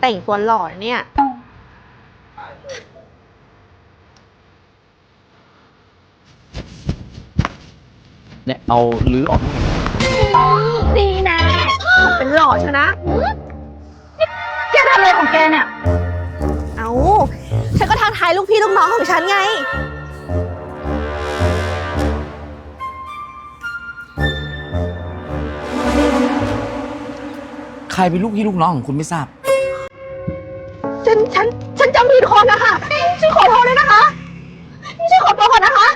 แต่งตัวหล่อเนี่ย เนี่ยเอาลื้อออกดีนะเป็นหล่อชนะ แกทำอะไรของแกเนี่ย เอาฉันก็ทักทายลูกพี่ลูกน้องของฉันไง ใครเป็นลูกพี่ลูกน้องของคุณไม่ทราบ นจำผิดคะคะฉันขอโทษด้วยนะคะฉันขอตัวก่อนนะคะ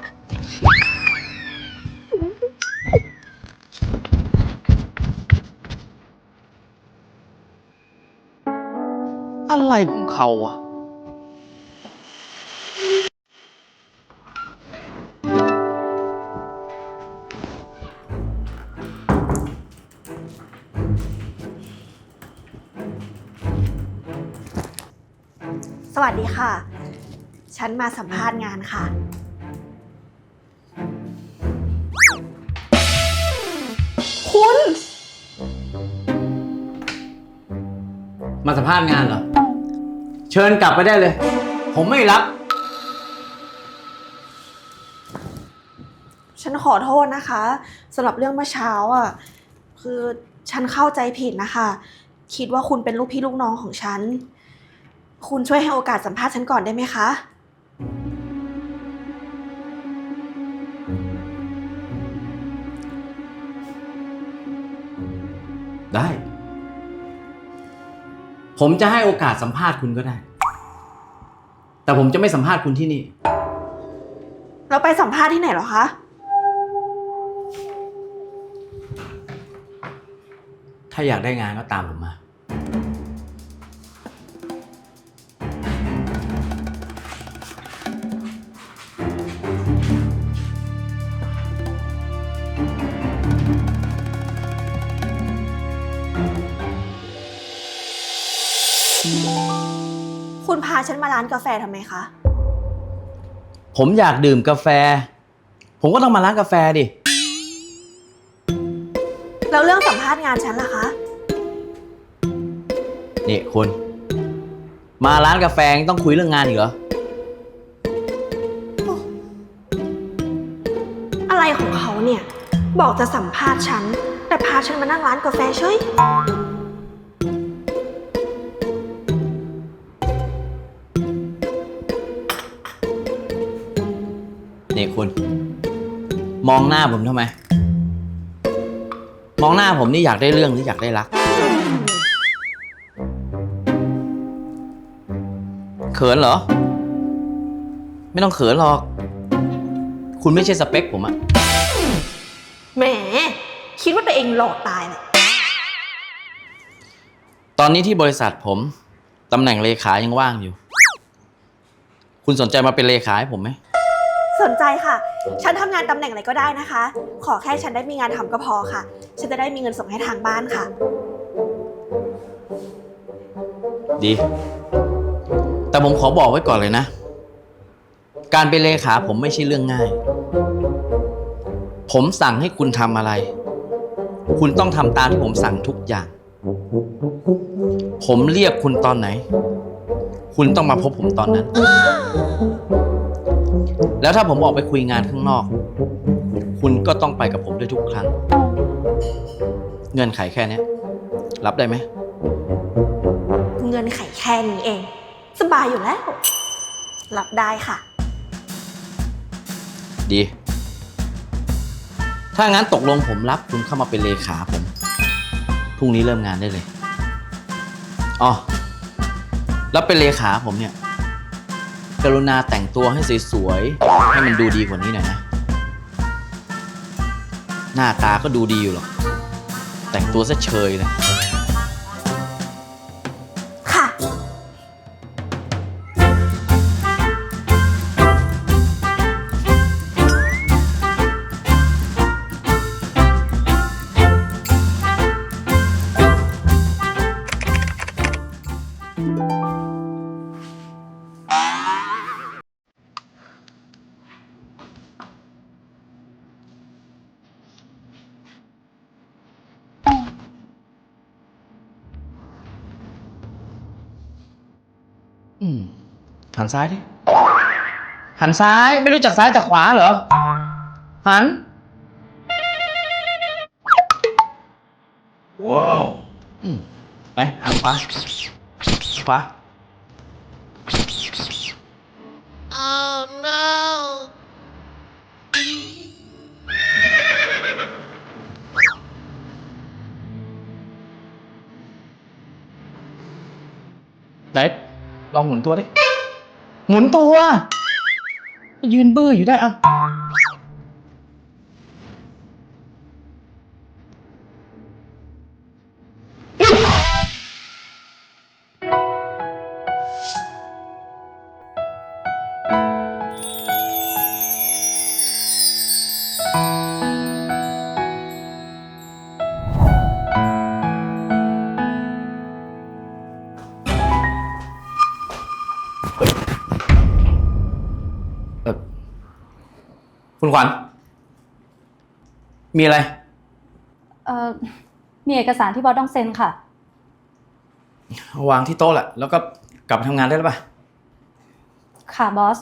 อะไรของเขาอะ ค่ะ ฉันมาสัมภาษณ์งานค่ะ คุณ มาสัมภาษณ์งานเหรอ เชิญกลับไปได้เลย ผมไม่รับ ฉันขอโทษนะคะสำหรับเรื่องเมื่อเช้าอะ คือฉันเข้าใจผิดนะคะ คิดว่าคุณเป็นลูกพี่ลูกน้องของฉัน คุณช่วยให้โอกาสสัมภาษณ์ฉันก่อนได้ไหมคะ ได้ ผมจะให้โอกาสสัมภาษณ์คุณก็ได้ แต่ผมจะไม่สัมภาษณ์คุณที่นี่ เราไปสัมภาษณ์ที่ไหนเหรอคะ ถ้าอยากได้งานก็ตามผมมา ฉันมาร้านกาแฟทำไมคะ ผมอยากดื่มกาแฟ ผมก็ต้องมาร้านกาแฟดิ แล้วเรื่องสัมภาษณ์งานฉันล่ะคะ นี่คุณ มาร้านกาแฟยังต้องคุยเรื่องงานอีกเหรอ อะไรของเขาเนี่ย บอกจะสัมภาษณ์ฉัน แต่พาฉันมานั่งร้านกาแฟเฉย นี่คุณ มองหน้าผมทำไม มองหน้าผมนี่อยากได้เรื่องหรืออยากได้รัก เขินเหรอ ไม่ต้องเขินหรอก คุณไม่ใช่สเปคผมอะแหม คิดว่าตัวเองหล่อตายเลยตอนนี้ที่บริษัทผมตำแหน่งเลขายังว่างอยู่ คุณสนใจมาเป็นเลขาให้ผมไหม สนใจค่ะ ฉันทำงานตำแหน่งอะไรก็ได้นะคะ ขอแค่ฉันได้มีงานทำก็พอค่ะ ฉันจะได้มีเงินส่งให้ทางบ้านค่ะ ดี แต่ผมขอบอกไว้ก่อนเลยนะ การเป็นเลขาผมไม่ใช่เรื่องง่าย ผมสั่งให้คุณทำอะไร คุณต้องทำตามที่ผมสั่งทุกอย่าง ผมเรียกคุณตอนไหน คุณต้องมาพบผมตอนนั้น แล้วถ้าผมออกไปคุยงานข้างนอก คุณก็ต้องไปกับผมด้วยทุกครั้ง เงื่อนไขแค่เนี้ยรับได้ไหม เงินไขแค่นี้เอง สบายอยู่แล้ว รับได้ค่ะ ดี ถ้างั้นตกลงผมรับคุณเข้ามาเป็นเลขาผม พรุ่งนี้เริ่มงานได้เลย อ๋อ แล้วเป็นเลขาผมเนี่ย กรุณาแต่งตัวให้สวยๆ ให้มันดูดีกว่านี้หน่อยนะ หน้าตาก็ดูดีอยู่หรอก แต่งตัวซะเชยเลย หันซ้ายดิ หันซ้ายไม่รู้จักซ้ายจากขวาเหรอ หัน ว้าวอืมไปหันขวาขวาไหน ลองหมุนตัวดิ หมุนตัว ยืนเบื่ออยู่ได้อะ คุณขวัญ มีอะไร เอ่อ มีเอกสารที่บอสต้องเซ็นค่ะ วางที่โต๊ะแหละ แล้วก็กลับไปทำงานได้แล้วป่ะ ค่ะบอส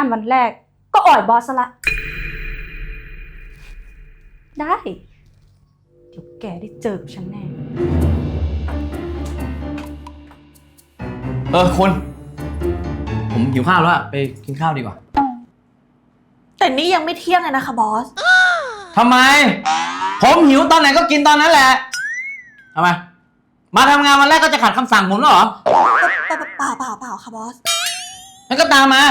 าทำงานวันแรก ก็อ่อยบอสซะละ ได้ เดี๋ยวแกได้เจอกับฉันแน่ เออคุณ ผมหิวข้าวแล้วอะไปกินข้าวดีกว่าแต่นี่ยังไม่เที่ยงเลยนะคะบอส ทำไม ผมหิวตอนไหนก็กินตอนนั้นแหละทำไมมาทำงานวันแรกก็จะขัดคำสั่งผมแล้วเหรอเปล่าเปล่าเปล่าค่ะบอส งั้นก็ตามมา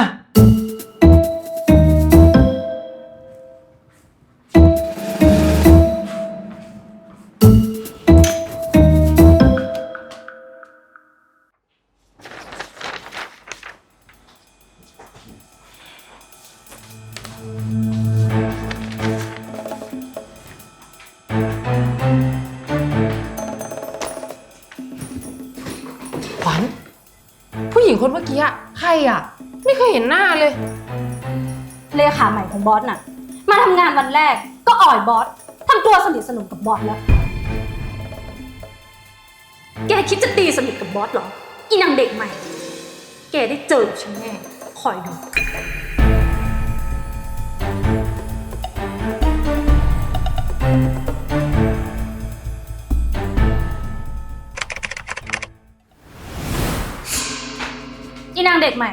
เคยเห็นหน้าเลย เลขาใหม่ของบอสน่ะ มาทำงานวันแรกก็อ่อยบอสทำตัวสนิทสนมกับบอสแล้ว แกคิดจะตีสนิทกับบอสเหรอ อีนางเด็กใหม่ แกได้เจอฉันแน่คอยดูอีนางเด็กใหม่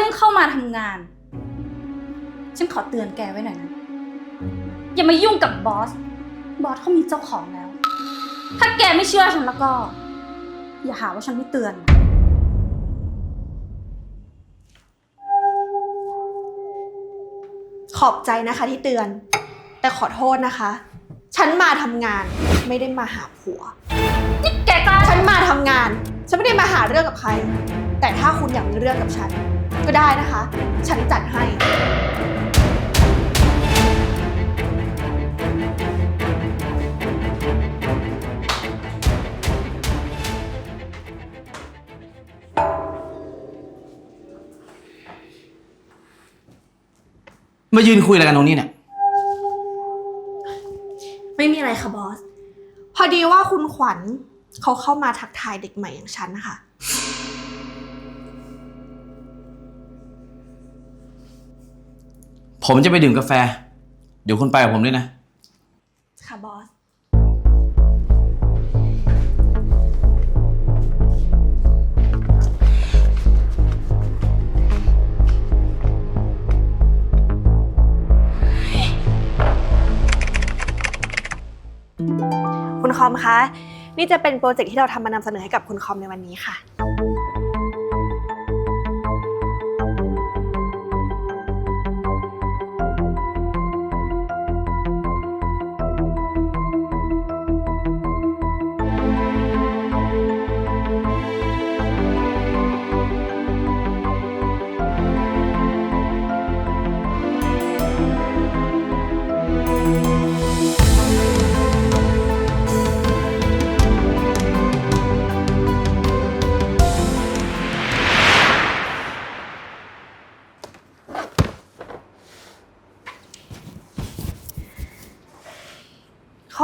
เพิ่งเข้ามาทำงาน ฉันขอเตือนแกไว้หน่อยนะ อย่ามายุ่งกับบอส บอสเขามีเจ้าของแล้ว ถ้าแกไม่เชื่อฉันแล้วก็ อย่าหาว่าฉันไม่เตือน ขอบใจนะคะที่เตือน แต่ขอโทษนะคะ ฉันมาทำงานไม่ได้มาหาผัว นี่แกกล้าฉันมาทำงาน ฉันไม่ได้มาหาเรื่องกับใคร แต่ถ้าคุณอยากมีเรื่องกับฉัน ก็ได้นะคะ ฉันจัดให้ มายืนคุยอะไรกันตรงนี้เนี่ย ไม่มีอะไรค่ะบอส พอดีว่าคุณขวัญเขาเข้ามาทักทายเด็กใหม่อย่างฉันนะคะ ผมจะไปดื่มกาแฟ เดี๋ยวคุณไปกับผมด้วยนะ ค่ะบอส คุณคอมคะ นี่จะเป็นโปรเจกต์ที่เราทำมานำเสนอให้กับคุณคอมในวันนี้ค่ะ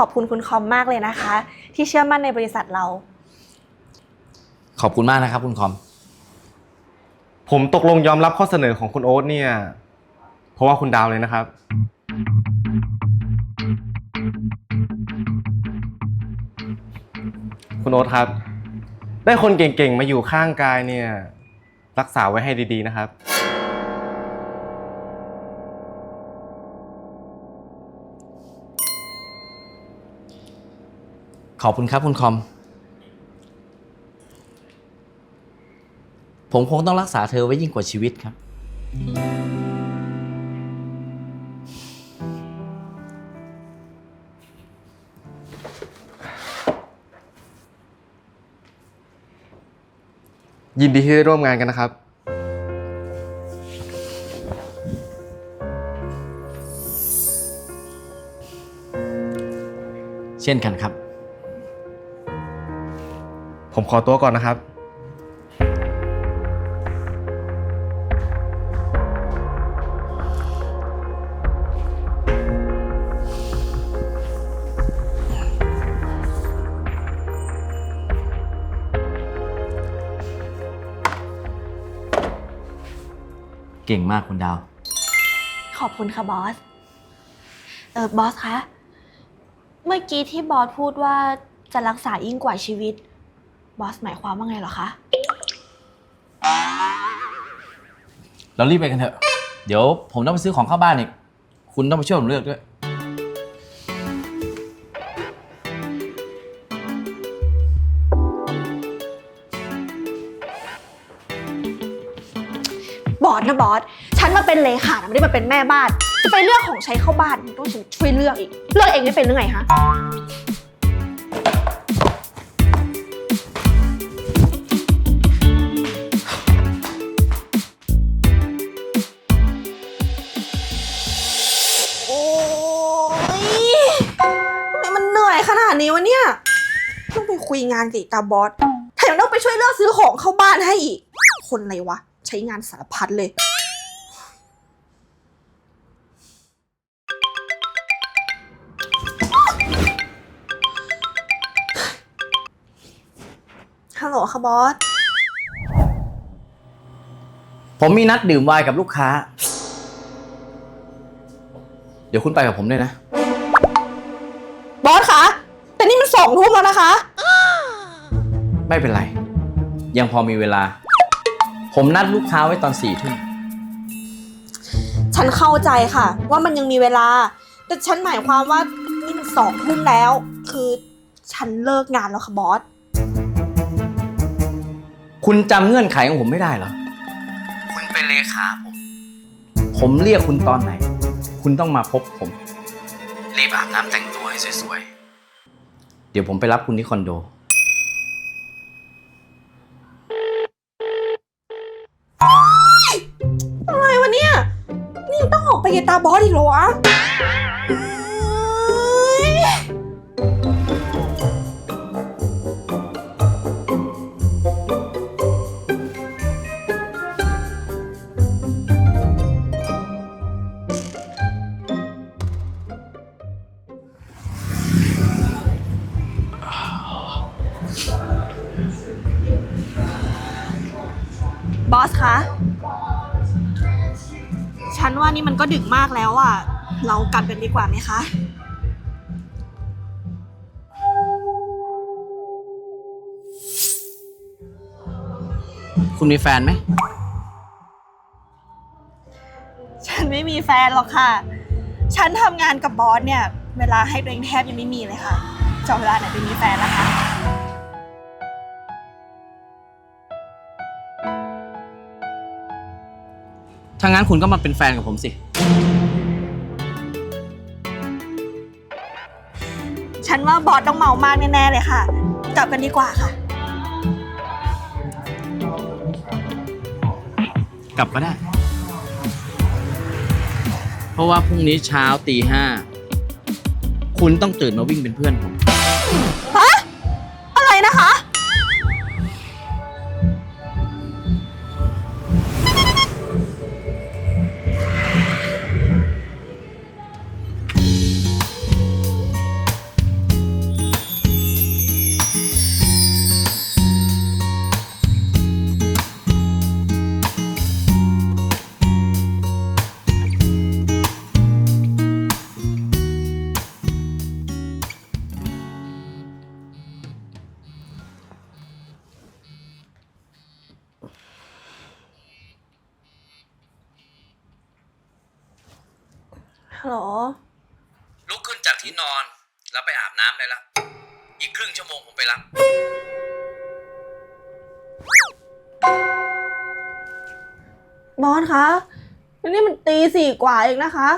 อบคุณคุณคอมมากเลยนะคะ ที่เชื่อมั่นในบริษัทเรา ขอบคุณมากนะครับ คุณคอม ผมตกลงยอมรับข้อเสนอของคุณโอ๊ตเนี่ย เพราะว่าคุณดาวเลยนะครับ คุณโอ๊ตครับ ได้คนเก่งๆ มาอยู่ข้างกายเนี่ย รักษาไว้ให้ดีๆนะครับ ขอบคุณครับคุณคอม ผมคงต้องรักษาเธอไว้ยิ่งกว่าชีวิตครับ ยินดีที่ได้ร่วมงานกันนะครับ เช่นกันครับ ผมขอตัวก่อนนะครับ เก่งมากคุณดาว ขอบคุณค่ะบอส เออบอสคะ เมื่อกี้ที่บอสพูดว่าจะรักษายิ่งกว่าชีวิต บอสหมายความว่าไงเหรอคะ เรารีบไปกันเถอะ เดี๋ยวผมต้องไปซื้อของเข้าบ้านอีก คุณต้องไปช่วยผมเลือกด้วย บอสนะบอส ฉันมาเป็นเลขานะไม่ได้มาเป็นแม่บ้าน จะไปเลือกของใช้เข้าบ้านต้องฉันช่วยเลือกอีก เลือกเองไม่เป็นหรือไงฮะานกับอีตาบอสแถมต้องไปช่วยเลือกซื้อของเข้าบ้านให้อีก คนอะไรวะ ใช้งานสารพัดเลย ฮัลโหลค่ะบอส ผมมีนัดดื่มไวน์กับลูกค้า เดี๋ยวคุณไปกับผมด้วยนะ ไม่เป็นไร ยังพอมีเวลา ผมนัดลูกค้าไว้ตอนสี่ทุ่มฉันเข้าใจค่ะ ว่ามันยังมีเวลา แต่ฉันหมายความว่านี่มันสองทุ่มแล้ว คือฉันเลิกงานแล้วค่ะบอส คุณจำเงื่อนไขของผมไม่ได้เหรอ คุณเป็นเลขาผม ผมเรียกคุณตอนไหน คุณต้องมาพบผม รีบอาบน้ำแต่งตัวให้สวยๆ เดี๋ยวผมไปรับคุณที่คอนโด อะไรวะเนี่ย นี่ยังต้องออกไปกับตาบอสอีกเหรอวะเฮ้ยบอสคะ ฉันว่านี่มันก็ดึกมากแล้วอะ เรากลับกันดีกว่าไหมคะ คุณมีแฟนไหม ฉันไม่มีแฟนหรอกค่ะ ฉันทำงานกับบอสเนี่ย เวลาให้ตัวเองแทบยังไม่มีเลยค่ะจะเอาเวลาไหนไปมีแฟนล่ะคะ ถ้างั้นคุณก็มาเป็นแฟนกับผมสิ ฉันว่าบอสต้องเมามากแน่ๆเลยค่ะ กลับกันดีกว่าค่ะ กลับก็ได้ เพราะว่าพรุ่งนี้เช้าตีห้าคุณต้องตื่นมาวิ่งเป็นเพื่อนผมอะไรนะคะ ฮัลโหลลุกขึ้นจากที่นอน แล้วไปอาบน้ำได้แล้วอีกครึ่งชั่วโมงผมไปรับ บอสคะ นี่มันตีสี่กว่าเองนะคะ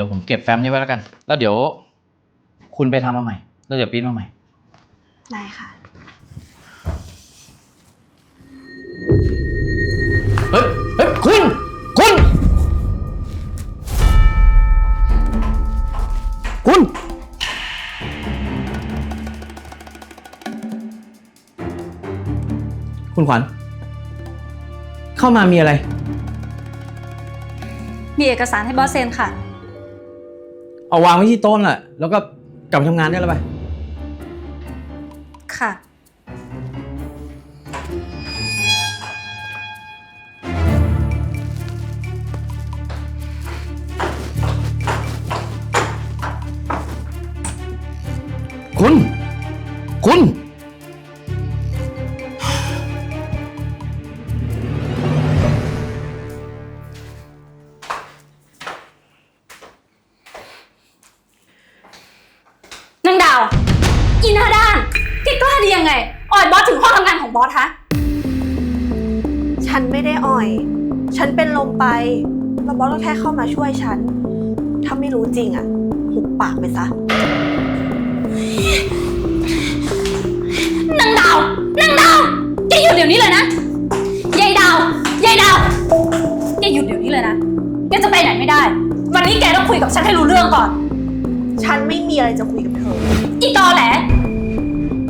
ดี๋ยวผมเก็บแฟ้มนี้ไว้แล้วกัน แล้วเดี๋ยว คุณไปทำมาใหม่ แล้วเดี๋ยวปริ้นมาใหม่ ได้ค่ะ เฮ้ย เฮ้ย คุณ คุณ คุณ คุณขวัญ เข้ามามีอะไร มีเอกสารให้บอสเซ็นค่ะ เอาวางไว้ที่โต๊ะน่ะ แล้วก็กลับไปทำงานได้แล้วไป ค่ะ คุณ คุณ อีหน้าด้านแกกล้าดียังไง อ่อยบอสถึงห้องทำงานของบอสฮะ ฉันไม่ได้อ่อย ฉันเป็นลมไป แล้วบอสก็แค่เข้ามาช่วยฉัน ถ้าไม่รู้จริงอะ หุบปากไปซะ นางดาว นางดาว แกหยุดเดี๋ยวนี้เลยนะ ยายดาว ยายดาว แกหยุดเดี๋ยวนี้เลยนะ แกจะไปไหนไม่ได้ วันนี้แกต้องคุยกับฉันให้รู้เรื่องก่อน ฉันไม่มีอะไรจะคุยกับเธอ อีตอแหล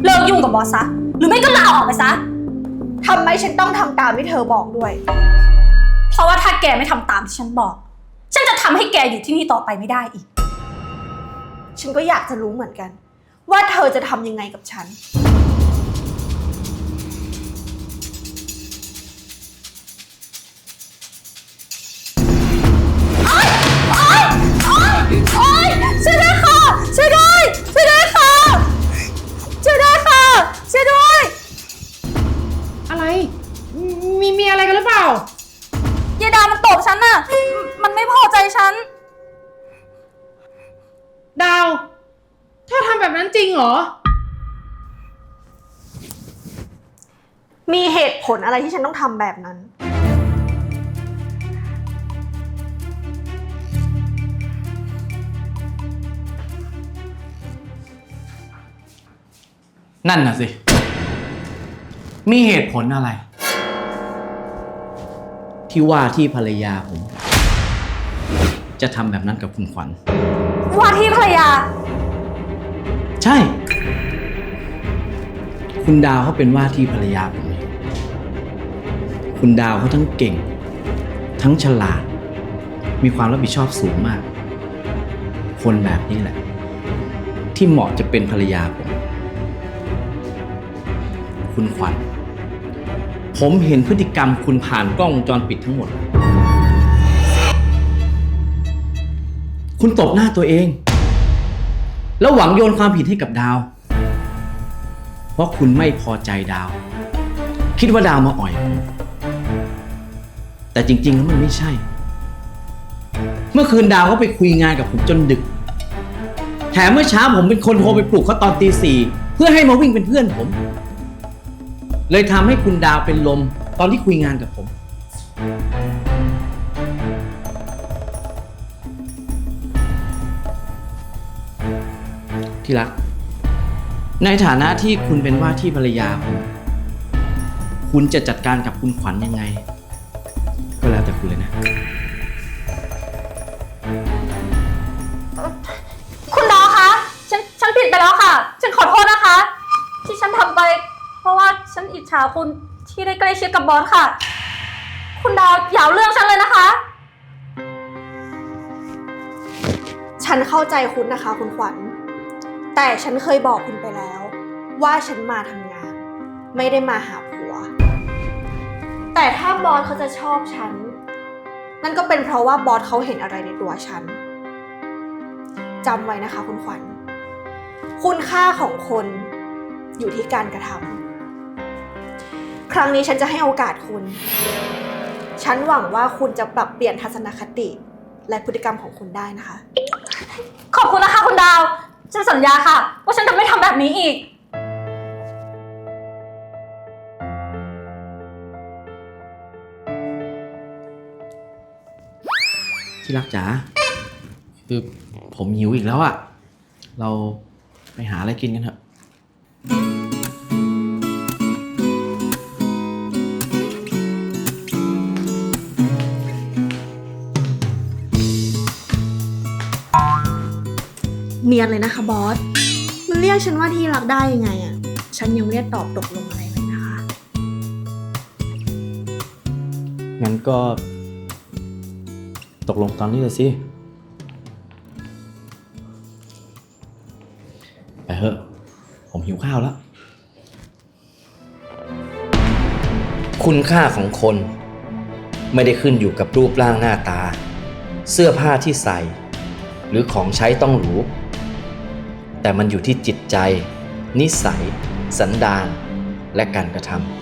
เลิกยุ่งกับบอสซะ หรือไม่ก็ลาออกไปซะ ทำไมฉันต้องทำตามที่เธอบอกด้วย เพราะว่าถ้าแกไม่ทำตามที่ฉันบอก ฉันจะทำให้แกอยู่ที่นี่ต่อไปไม่ได้อีก ฉันก็อยากจะรู้เหมือนกัน ว่าเธอจะทำยังไงกับฉัน ฉันน่ะ มันไม่พอใจฉัน ดาวเธอทำแบบนั้นจริงเหรอ มีเหตุผลอะไรที่ฉันต้องทำแบบนั้น นั่นน่ะสิ มีเหตุผลอะไร ที่ว่าที่ภรรยาผม จะทำแบบนั้นกับคุณขวัญ ว่าที่ภรรยา ใช่ คุณดาวเขาเป็นว่าที่ภรรยาผมเองคุณดาวเขาทั้งเก่ง ทั้งฉลาด มีความรับผิดชอบสูงมาก คนแบบนี้แหละ ที่เหมาะจะเป็นภรรยาผม คุณขวัญ ผมเห็นพฤติกรรมคุณผ่านกล้องวงจรปิดทั้งหมด คุณตบหน้าตัวเอง แล้วหวังโยนความผิดให้กับดาว เพราะคุณไม่พอใจดาว คิดว่าดาวมาอ่อยผมแต่จริง ๆ แล้วมันไม่ใช่ เมื่อคืนดาวเขาไปคุยงานกับผมจนดึก แถมเมื่อเช้าผมเป็นคนโทรไปปลุกเขาตอนตีสี่เพื่อให้มาวิ่งเป็นเพื่อนผม เลยทำให้คุณดาวเป็นลมตอนที่คุยงานกับผม ที่รัก ในฐานะที่คุณเป็นว่าที่ภรรยาผมคุณจะจัดการกับคุณขวัญยังไง ก็แล้วแต่คุณเลยนะ คุณดอคะ ฉัน ฉันผิดไปแล้วค่ะ ฉันขอโทษนะคะ ที่ฉันทำไป เพราะว่าฉันอิจฉาคุณที่ได้ใกล้ชิดกับบอสค่ะ คุณดาวอย่าเอาเรื่องฉันเลยนะคะ ฉันเข้าใจคุณนะคะคุณขวัญ แต่ฉันเคยบอกคุณไปแล้ว ว่าฉันมาทำงาน ไม่ได้มาหาผัว แต่ถ้าบอสเขาจะชอบฉัน นั่นก็เป็นเพราะว่าบอสเขาเห็นอะไรในตัวฉันจำไว้นะคะคุณขวัญ คุณค่าของคนอยู่ที่การกระทำ ครั้งนี้ฉันจะให้โอกาสคุณ ฉันหวังว่าคุณจะปรับเปลี่ยนทัศนคติ และพฤติกรรมของคุณได้นะคะ ขอบคุณนะคะคุณดาว ฉันสัญญาค่ะ ว่าฉันจะไม่ทำแบบนี้อีก ที่รักจ๋าคือผมหิวอีกแล้วอะเราไปหาอะไรกินกันเถอะ เนียนเลยนะคะบอส มันเรียกฉันว่าที่รักได้ยังไงอะฉันยังไม่ได้ตอบตกลงอะไรเลยนะคะ งั้นก็ ตกลงตอนนี้เลยสิ ไปเถอะ ผมหิวข้าวแล้ว คุณค่าของคน ไม่ได้ขึ้นอยู่กับรูปร่างหน้าตา เสื้อผ้าที่ใส่ หรือของใช้ต้องหรู แต่มันอยู่ที่จิตใจ นิสัย สันดาน และการกระทำ